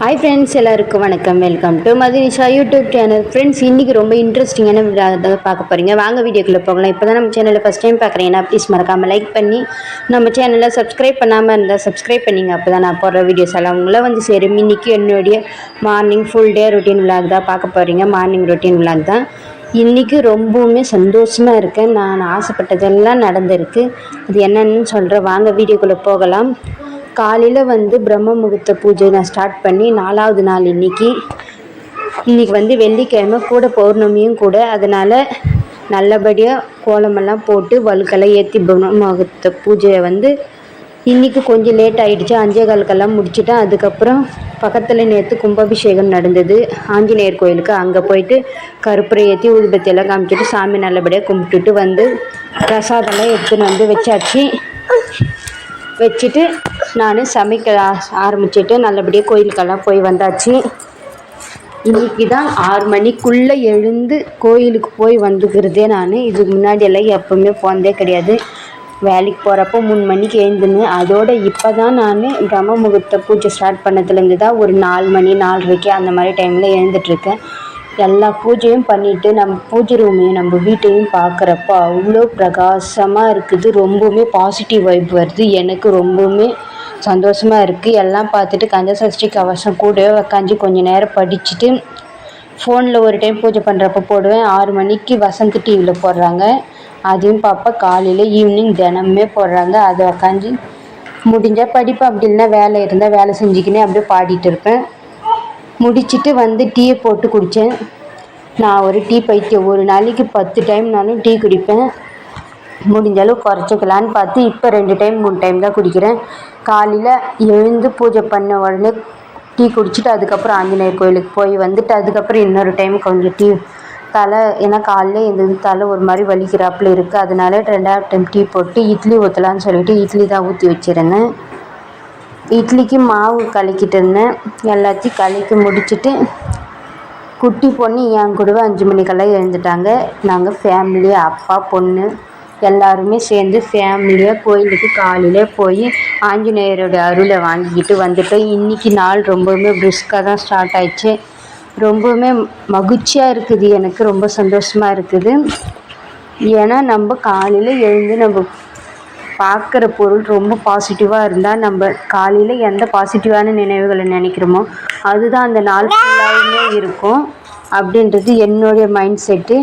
Hi friends எல்லாருக்கும் வணக்கம். Welcome to Mathinisha YouTube channel friends இன்றைக்கி ரொம்ப இன்ட்ரெஸ்டிங்கான அதை பார்க்க போகிறீங்க வாங்க வீடியோக்குள்ளே போகலாம். இப்போ தான் நம்ம சேனலில் ஃபஸ்ட் டைம் பார்க்குறீங்கன்னா ப்ளீஸ் மறக்காமல் லைக் பண்ணி நம்ம சேனலை சப்ஸ்கிரைப் பண்ணாமல் இருந்தால் சப்ஸ்கிரைப் பண்ணிங்க. அப்போ தான் நான் போடுற வீடியோஸ் எல்லாம் உங்களை வந்து சேரும். இன்றைக்கி என்னுடைய morning full day routine vlog தான் பார்க்க போகிறீங்க மார்னிங் ரொட்டீன் விளாக் தான். இன்றைக்கி ரொம்பவுமே சந்தோஷமாக இருக்கேன். நான் ஆசைப்பட்டதெல்லாம் நடந்திருக்கு. அது என்னென்னு சொல்கிறேன் வாங்க வீடியோக்குள்ளே போகலாம். காலையில் வந்து பிரம்ம முகூர்த்த பூஜை நான் ஸ்டார்ட் பண்ணி நாலாவது நாள் இன்றைக்கி இன்றைக்கி வந்து வெள்ளிக்கிழமை கூட பௌர்ணமியும் கூட. அதனால் நல்லபடியாக கோலமெல்லாம் போட்டு வழுக்கெல்லாம் ஏற்றி பிரம்ம முகூர்த்த பூஜையை வந்து இன்றைக்கி கொஞ்சம் லேட் ஆகிடுச்சு அஞ்சே காலுக்கெல்லாம் முடிச்சுட்டேன். அதுக்கப்புறம் பக்கத்தில் நேற்று கும்பாபிஷேகம் நடந்தது. ஆஞ்சநேயர் கோயிலுக்கு அங்கே போயிட்டு கருப்பரை ஏற்றி ஊதுபத்தியெல்லாம் காமிச்சிட்டு சாமி நல்லபடியாக கும்பிட்டுட்டு வந்து பிரசாதம்லாம் எடுத்துன்னு வந்து வச்சாச்சு. வச்சுட்டு நான் சமைக்க ஆரம்பிச்சிட்டு நல்லபடியாக கோயிலுக்கெல்லாம் போய் வந்தாச்சு. இன்றைக்கி தான் ஆறு மணிக்குள்ளே எழுந்து கோயிலுக்கு போய் வந்துக்கிறதே நான். இதுக்கு முன்னாடியெல்லாம் எப்போவுமே போனதே கிடையாது. வேலைக்கு போகிறப்போ மூணு மணிக்கு எழுந்துன்னு அதோட இப்போ தான் நான் பிரம்ம முகூர்த்த பூஜை ஸ்டார்ட் பண்ணதுலேருந்து தான் ஒரு நாலு மணி நாலரைக்கு அந்த மாதிரி டைமில் எழுந்துட்டுருக்கேன் எல்லா பூஜையும் பண்ணிவிட்டு நம்ம பூஜை ரூமையும் நம்ம வீட்டையும் பார்க்குறப்போ அவ்வளோ பிரகாசமாக இருக்குது. ரொம்பவுமே பாசிட்டிவ் வைப் வருது. எனக்கு ரொம்பவுமே சந்தோஷமாக இருக்குது எல்லாம் பார்த்துட்டு கந்த சஷ்டி கவசம் கூடவே உக்காந்து கொஞ்சம் நேரம் படிச்சுட்டு ஃபோனில் ஒரு டைம் பூஜை பண்ணுறப்ப போடுவேன். ஆறு மணிக்கு வசந்த் டிவியில் போடுறாங்க. அதையும் பார்ப்பேன் காலையில் ஈவினிங் தினமுமே போடுறாங்க. அதை உக்காந்து முடிஞ்சால் படிப்பேன் அப்படி இல்லைன்னா வேலை இருந்தால் வேலை செஞ்சுக்கினே அப்படியே பாடிட்டு இருப்பேன். முடிச்சுட்டு வந்து டீயை போட்டு குடித்தேன் நான் ஒரு டீ பைத்தியம். ஒரு நாளைக்கு பத்து டைம்னாலும் டீ குடிப்பேன். முடிஞ்ச அளவு குறைச்சிக்கலான்னு பார்த்து இப்போ ரெண்டு டைம் மூணு டைம் தான் குடிக்கிறேன். காலையில் எழுந்து பூஜை பண்ண உடனே டீ குடிச்சிட்டு அதுக்கப்புறம் ஆஞ்சநேயர் கோயிலுக்கு போய் வந்துட்டு அதுக்கப்புறம் இன்னொரு டைம் கொஞ்சம் டீ தலை ஏன்னா காலையில் எழுந்தது தலை ஒரு மாதிரி வலிக்கிறாப்புல இருக்குது அதனால ரெண்டாவது டைம் டீ போட்டு இட்லி ஊற்றலான்னு சொல்லிட்டு இட்லி தான் ஊற்றி வச்சுருந்தேன். இட்லிக்கு மாவு கலக்கிட்டு இருந்தேன் எல்லாத்தையும் கலக்கி முடிச்சுட்டு குட்டி பொண்ணு என் கூடவே அஞ்சு மணிக்கெல்லாம் எழுந்துட்டாங்க. நாங்கள் ஃபேமிலி அப்பா பொண்ணு எல்லாருமே சேர்ந்து ஃபேமிலியாக கோயிலுக்கு காலையிலே போய் ஆஞ்சநேயரோட அருளை வாங்கிக்கிட்டு வந்துட்டோம். இன்றைக்கி நாள் ரொம்பவுமே பிரிஸ்காக தான் ஸ்டார்ட் ஆயிடுச்சு. ரொம்பவுமே மகிழ்ச்சியாக இருக்குது. எனக்கு ரொம்ப சந்தோஷமாக இருக்குது. ஏன்னா நம்ம காலையில் எழுந்து நம்ம பார்க்குற பொருள் ரொம்ப பாசிட்டிவாக இருந்தால் நம்ம காலையில் எந்த பாசிட்டிவான நினைவுகளை நினைக்கிறோமோ அதுதான் அந்த நாள் ஃபுல்லாகவுமே இருக்கும். அப்படின்றது என்னுடைய மைண்ட் செட்டு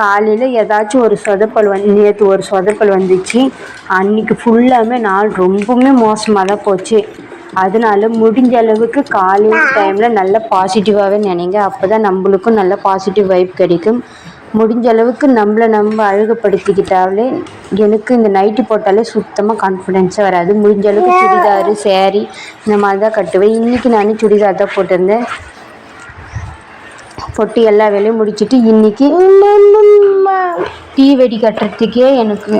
காலையில் ஏதாச்சும் ஒரு சொதப்பல் வந்து நேற்று ஒரு சொதப்பல் வந்துச்சு. அன்றைக்கி ஃபுல்லாமே நாள் ரொம்பவுமே மோசமாக தான் போச்சு. அதனால முடிஞ்ச அளவுக்கு காலையில் டைமில் நல்ல பாசிட்டிவாகவே நினைங்க. அப்போ தான் நம்மளுக்கும் நல்ல பாசிட்டிவ் வைப் கிடைக்கும். முடிஞ்ச அளவுக்கு நம்மளை நம்ம அழகுப்படுத்திக்கிட்டாலே எனக்கு இந்த நைட்டி போட்டாலே சுத்தமாக கான்ஃபிடென்ஸாக வராது. முடிஞ்ச அளவுக்கு சுடிதாரு சேரீ இந்த மாதிரி தான் கட்டுவேன். இன்றைக்கி நான் சுடிதார் தான் போட்டிருந்தேன். பொட்டி எல்லா வேலையும் முடிச்சுட்டு இன்றைக்கி டீ வெடி கட்டுறதுக்கே எனக்கு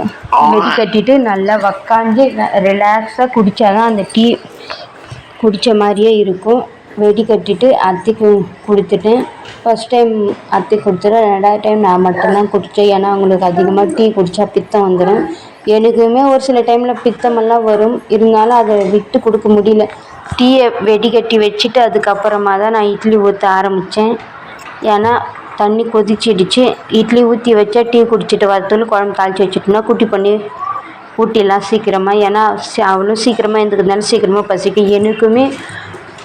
வெடி கட்டிட்டு நல்லா உக்காந்து ரிலாக்ஸாக குடித்தா தான் அந்த டீ குடித்த மாதிரியே இருக்கும். வெடி கட்டிட்டு அத்தைக்கு கொடுத்துட்டேன் ஃபஸ்ட் டைம் அத்தைக்கு கொடுத்துட்டேன். ரெண்டாவது டைம் நான் மட்டும்தான் குடித்தேன். ஏன்னா அவங்களுக்கு அதிகமாக டீ குடித்தா பித்தம் வந்துடும் எனக்குமே ஒரு சில டைமில் பித்தமெல்லாம் வரும். இருந்தாலும் அதை விட்டு கொடுக்க முடியல. டீயை வெடி கட்டி வச்சுட்டு அதுக்கப்புறமா தான் நான் இட்லி ஊற்ற ஆரம்பித்தேன் ஏன்னா தண்ணி கொதிச்சிடுச்சு. இட்லி ஊற்றி வச்சா டீ குடிச்சிட்டு வரத்துள்ள குழம்பு தாளித்து வச்சுட்டோம்னா குட்டி பண்ணி ஊட்டிடலாம் சீக்கிரமாக ஏன்னா அவளும் சீக்கிரமாக எழுந்துக்கிறதுனால சீக்கிரமாக பசிக்கும். எனக்குமே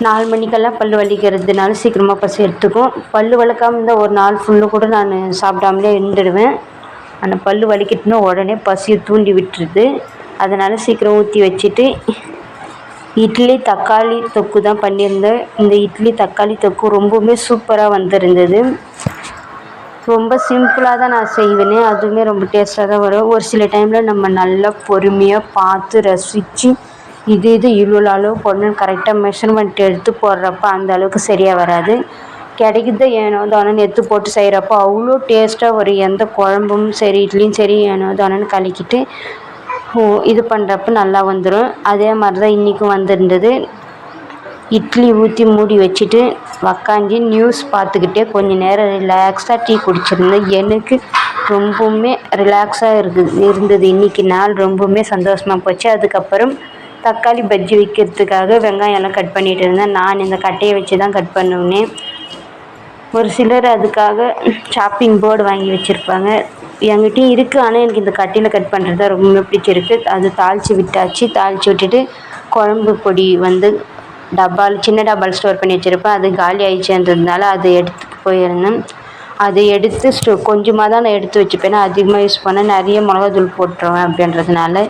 நாலு மணிக்கெல்லாம் பல் வலிக்கிறதுனால சீக்கிரமாக பசி எடுத்துக்கும். பல் வளர்க்காம இருந்தால் ஒரு நாள் ஃபுல்லு கூட நான் சாப்பிடாமலே இருந்துடுவேன். ஆனால் பல் வலிக்கிட்டுனா உடனே பசியை தூண்டி விட்டுருது. அதனால் சீக்கிரம் ஊற்றி வச்சுட்டு இட்லி தக்காளி தொக்கு தான் பண்ணியிருந்தேன். இந்த இட்லி தக்காளி தொக்கு ரொம்பவுமே சூப்பராக வந்திருந்தது. ரொம்ப சிம்பிளாக தான் நான் செய்வேனே. அதுவுமே ரொம்ப டேஸ்ட்டாக தான் வரும். ஒரு சில டைமில் நம்ம நல்லா பொறுமையாக பார்த்து ரசித்து இது இது இவ்வளோ அளவு போடணும்னு கரெக்டாக மெஷர்மெண்ட் எடுத்து போடுறப்ப அந்த அளவுக்கு சரியாக வராது. கிடைக்கிது ஏனோ தானோன்னு எடுத்து போட்டு செய்கிறப்போ அவ்வளோ டேஸ்ட்டாக வரும் எந்த குழம்பும் சரி இட்லியும் சரி ஏனோ தானோன்னு கலக்கிட்டு இது பண்ணுறப்ப நல்லா வந்துடும் அதே மாதிரி தான் இன்றைக்கும் வந்திருந்தது. இட்லி ஊற்றி மூடி வச்சுட்டு உக்காந்து நியூஸ் பார்த்துக்கிட்டே கொஞ்சம் நேரம் ரிலாக்ஸாக டீ குடிச்சிருந்தேன். எனக்கு ரொம்பவுமே ரிலாக்ஸாக இருக்குது இருந்தது. இன்றைக்கி நாள் ரொம்பவுமே சந்தோஷமாக போச்சு. அதுக்கப்புறம் தக்காளி பஜ்ஜி வைக்கிறதுக்காக வெங்காயம் எல்லாம் கட் பண்ணிகிட்டு இருந்தேன். நான் இந்த கட்டையை வச்சு தான் கட் பண்ணுவேன். ஒரு சிலர் அதுக்காக ஷாப்பிங் போர்டு வாங்கி வச்சுருப்பாங்க. என்கிட்டயும் இருக்குது ஆனால் எனக்கு இந்த கட்டையில் கட் பண்ணுறது தான் ரொம்ப பிடிச்சிருக்கு. அது தாளித்து விட்டாச்சு. தாளித்து விட்டுட்டு குழம்பு பொடி வந்து டப்பால் சின்ன டப்பால் ஸ்டோர் பண்ணி வச்சுருப்பேன். அது காலி ஆயிடுச்சுன்றதுனால அதை எடுத்துட்டு போயிருந்தேன். அதை எடுத்து ஸ்டோ கொஞ்சமாக தான் நான் எடுத்து வச்சுப்பேன். அதிகமாக யூஸ் பண்ணால் நிறைய மிளகாத்தூள் போட்டுருவேன் அப்படின்றதுனால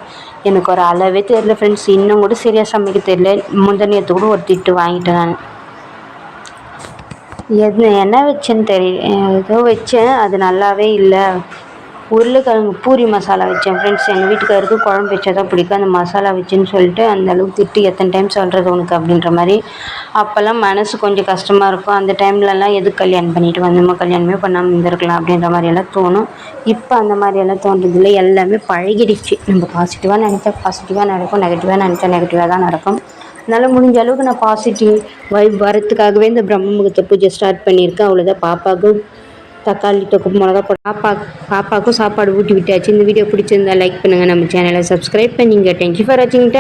எனக்கு ஒரு அளவே தெரியல ஃப்ரெண்ட்ஸ் இன்னும் கூட சரியாக சமைக்க தெரியல. முந்தா கூட ஒரு திட்டு வாங்கிட்டேன் நான். எது என்ன வச்சேன்னு தெரியல. ஏதோ வச்சேன். அது நல்லாவே இல்லை. உருளைக்கிழங்கு பூரி மசாலா வச்சேன் ஃப்ரெண்ட்ஸ் எங்கள் வீட்டுக்காருக்கு குழம்பு வச்சா தான் பிடிக்கும். அந்த மசாலா வச்சுன்னு சொல்லிட்டு அந்த அளவுக்கு திட்டு எத்தனை டைம் சொல்கிறது உனக்கு அப்படின்ற மாதிரி. அப்போல்லாம் மனசு கொஞ்சம் கஷ்டமாக இருக்கும். அந்த டைம்லலாம் எதுக்கு கல்யாணம் பண்ணிட்டு வந்தோமோ? கல்யாணமே பண்ணாமல் இருந்திருக்கலாம் அப்படின்ற மாதிரியெல்லாம் தோணும். இப்போ அந்த மாதிரியெல்லாம் தோன்றதில்ல எல்லாமே பழகிடுச்சு. நம்ம பாசிட்டிவாக நினச்சா பாசிட்டிவாக நடக்கும். நெகட்டிவாக நினச்சா நெகட்டிவாக தான் நடக்கும். அதனால் முடிஞ்ச அளவுக்கு நான் பாசிட்டிவ் வைப் வரத்துக்காகவே இந்த பிரம்ம முகூர்த்த பூஜை ஸ்டார்ட் பண்ணியிருக்கேன். அவ்வளோதான் பாப்பாவுக்கு தக்காளி தொக்கு மிளகா போட்டு பாப்பா பாப்பாவுக்கும் சாப்பாடு ஊட்டி விட்டாச்சு. இந்த வீடியோ பிடிச்சிருந்தா லைக் பண்ணுங்கள் நம்ம சேனலை சப்ஸ்கிரைப் பண்ணிங்க. தேங்க்யூ ஃபார் வாட்சிங்